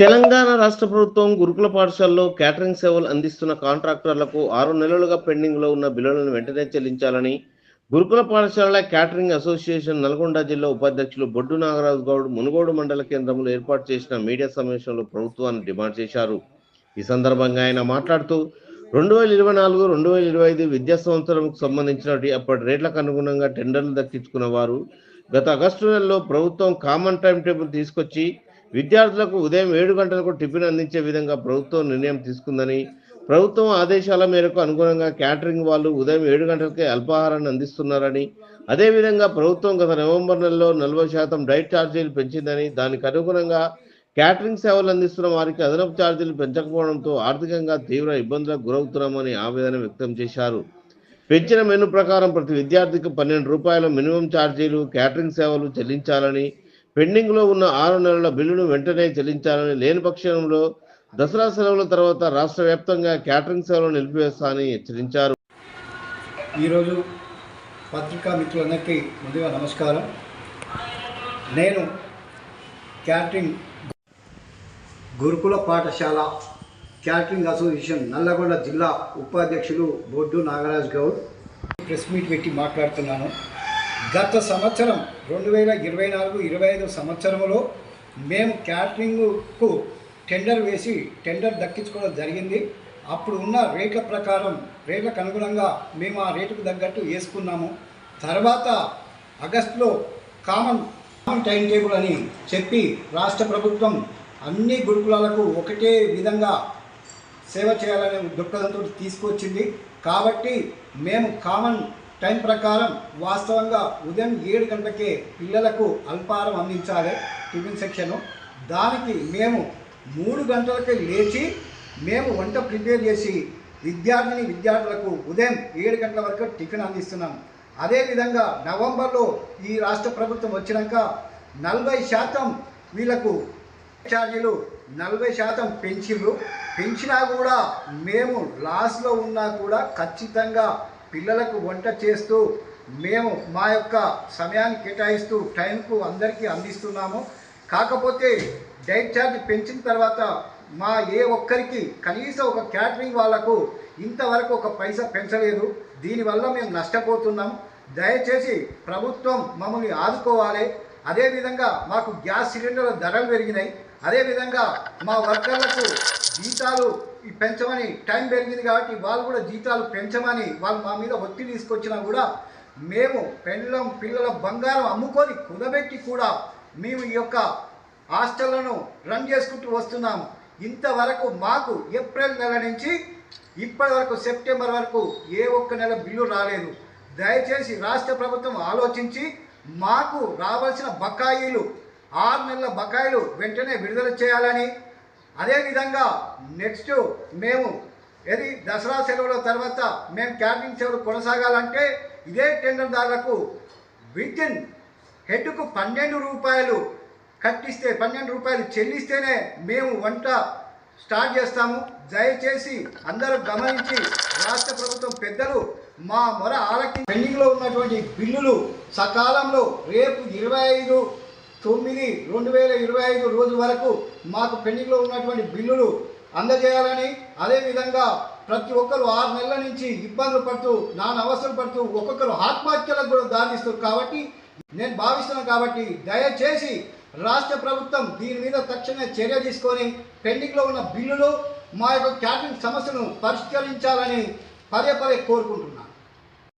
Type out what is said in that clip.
తెలంగాణ రాష్ట్ర ప్రభుత్వం గురుకుల పాఠశాలలో క్యాటరింగ్ సేవలు అందిస్తున్న కాంట్రాక్టర్లకు ఆరు నెలలుగా పెండింగ్లో ఉన్న బిల్లులను వెంటనే చెల్లించాలని గురుకుల పాఠశాలల క్యాటరింగ్ అసోసియేషన్ నల్గొండ జిల్లా ఉపాధ్యక్షులు బొడ్డు నాగరాజు గౌడ్ మునుగోడు మండల కేంద్రంలో ఏర్పాటు చేసిన మీడియా సమావేశంలో ప్రభుత్వాన్ని డిమాండ్ చేశారు. ఈ సందర్భంగా ఆయన మాట్లాడుతూ రెండు వేల ఇరవై నాలుగు రెండు వేల ఇరవై ఐదు విద్యా సంవత్సరంకు సంబంధించిన అప్పటి రేట్లకు అనుగుణంగా టెండర్లు దక్కించుకున్న వారు గత ఆగస్టు నెలలో ప్రభుత్వం కామన్ టైం టేబుల్ తీసుకొచ్చి విద్యార్థులకు ఉదయం ఏడు గంటలకు టిఫిన్ అందించే విధంగా ప్రభుత్వం నిర్ణయం తీసుకుందని ప్రభుత్వం ఆదేశాల మేరకు అనుగుణంగా క్యాటరింగ్ వాళ్ళు ఉదయం ఏడు గంటలకే అల్పాహారాన్ని అందిస్తున్నారని అదేవిధంగా ప్రభుత్వం గత నవంబర్ నెలలో నలభై శాతం డైట్ ఛార్జీలు పెంచిందని దానికి అనుగుణంగా క్యాటరింగ్ సేవలు అందిస్తున్న వారికి అదనపు ఛార్జీలు పెంచకపోవడంతో ఆర్థికంగా తీవ్ర ఇబ్బందులకు గురవుతున్నామని ఆవేదన వ్యక్తం చేశారు. పెంచిన మెను ప్రకారం ప్రతి విద్యార్థికి పన్నెండు రూపాయల మినిమం ఛార్జీలు క్యాటరింగ్ సేవలు చెల్లించాలని పెండింగ్లో ఉన్న ఆరు నెలల బిల్లును వెంటనే చెల్లించాలని లేని పక్షంలో దసరా సెలవుల తర్వాత రాష్ట్ర వ్యాప్తంగా క్యాటరింగ్ సేవలు నిలిపివేస్తానని హెచ్చరించారు. ఈరోజు పత్రికా మిత్రులందరికీ ముందుగా నమస్కారం. నేను క్యాటరింగ్ గురుకుల పాఠశాల క్యాటరింగ్ అసోసియేషన్ నల్లగొండ జిల్లా ఉపాధ్యక్షులు బొడ్డు నాగరాజ్ గౌడ్. ప్రెస్ మీట్ పెట్టి మాట్లాడుతున్నాను. గత సంవత్సరం రెండు వేల ఇరవై నాలుగు ఇరవై ఐదు సంవత్సరంలో మేము క్యాటరింగ్కు టెండర్ వేసి టెండర్ దక్కించుకోవడం జరిగింది. అప్పుడు ఉన్న రేట్ల ప్రకారం రేట్లకు అనుగుణంగా మేము ఆ రేటుకు తగ్గట్టు వేసుకున్నాము. తర్వాత ఆగస్టులో కామన్ కామన్ టైం టేబుల్ అని చెప్పి రాష్ట్ర ప్రభుత్వం అన్ని గురుకులాలకు ఒకటే విధంగా సేవ చేయాలనే దృక్పథంతో తీసుకొచ్చింది. కాబట్టి మేము కామన్ టైం ప్రకారం వాస్తవంగా ఉదయం ఏడు గంటలకే పిల్లలకు అల్పాహారం అందించాలి టిఫిన్ సెక్షను. దానికి మేము మూడు గంటలకే లేచి మేము వంట ప్రిపేర్ చేసి విద్యార్థిని విద్యార్థులకు ఉదయం ఏడు గంటల వరకు టిఫిన్ అందిస్తున్నాం. అదేవిధంగా నవంబర్లో ఈ రాష్ట్ర ప్రభుత్వం వచ్చినాక నలభై శాతం వీళ్ళకు ఛార్జీలు నలభై శాతం పెంచిర్రు పెంచినా కూడా మేము లాస్లో ఉన్నా కూడా ఖచ్చితంగా పిల్లలకు వంట చేస్తూ మేము మా యొక్క సమయాన్ని కేటాయిస్తూ టైంకు అందరికీ అందిస్తున్నాము. కాకపోతే డైట్ ఛార్జ్ పెంచిన తర్వాత మా ఏ ఒక్కరికి కనీసం ఒక క్యాటరింగ్ వాళ్ళకు ఇంతవరకు ఒక పైసా పెంచలేదు. దీనివల్ల మేము నష్టపోతున్నాం. దయచేసి ప్రభుత్వం మమ్మల్ని ఆదుకోవాలి. అదేవిధంగా మాకు గ్యాస్ సిలిండర్ల ధరలు పెరిగినాయి. అదేవిధంగా మా వర్కర్లకు జీతాలు ఈ పెంచమని టైం పెరిగింది కాబట్టి వాళ్ళు కూడా జీతాలు పెంచమని వాళ్ళు మా మీద ఒత్తిడి తీసుకొచ్చినా కూడా మేము పెళ్ళం పిల్లల బంగారం అమ్ముకొని కుదబెట్టి కూడా మేము ఈ యొక్క హాస్టళ్ళను రన్ చేసుకుంటూ వస్తున్నాము. ఇంతవరకు మాకు ఏప్రిల్ నెల నుంచి ఇప్పటి వరకు సెప్టెంబర్ వరకు ఏ ఒక్క నెల బిల్లు రాలేదు. దయచేసి రాష్ట్ర ప్రభుత్వం ఆలోచించి మాకు రావాల్సిన బకాయిలు ఆరు నెలల బకాయిలు వెంటనే విడుదల చేయాలని అదేవిధంగా నెక్స్ట్ మేము ఏది దసరా సెలవుల తర్వాత మేము క్యాటరింగ్ సేవలు కొనసాగాలంటే ఇదే టెండర్దారులకు విత్ హెడ్కు పన్నెండు రూపాయలు కట్టిస్తే పన్నెండు రూపాయలు చెల్లిస్తేనే మేము వంట స్టార్ట్ చేస్తాము. దయచేసి అందరూ గమనించి రాష్ట్ర ప్రభుత్వం పెద్దలు మా మొర ఆలకి పెండింగ్లో ఉన్నటువంటి బిల్లులు సకాలంలో రేపు ఇరవై ఐదు తొమ్మిది రెండు వేల ఇరవై ఐదు రోజు వరకు మాకు పెండింగ్లో ఉన్నటువంటి బిల్లులు అందజేయాలని అదేవిధంగా ప్రతి ఒక్కరు ఆరు నెలల నుంచి ఇబ్బందులు పడుతూ నాన్న అవసరం పడుతూ ఒక్కొక్కరు ఆత్మహత్యలకు కూడా దారిస్తారు కాబట్టి నేను భావిస్తున్నాను కాబట్టి దయచేసి రాష్ట్ర ప్రభుత్వం దీని మీద తక్షణ చర్య తీసుకొని పెండింగ్లో ఉన్న బిల్లులు మా యొక్క క్యాటరింగ్ సమస్యను పరిష్కరించాలని పదే పదే కోరుకుంటున్నాను.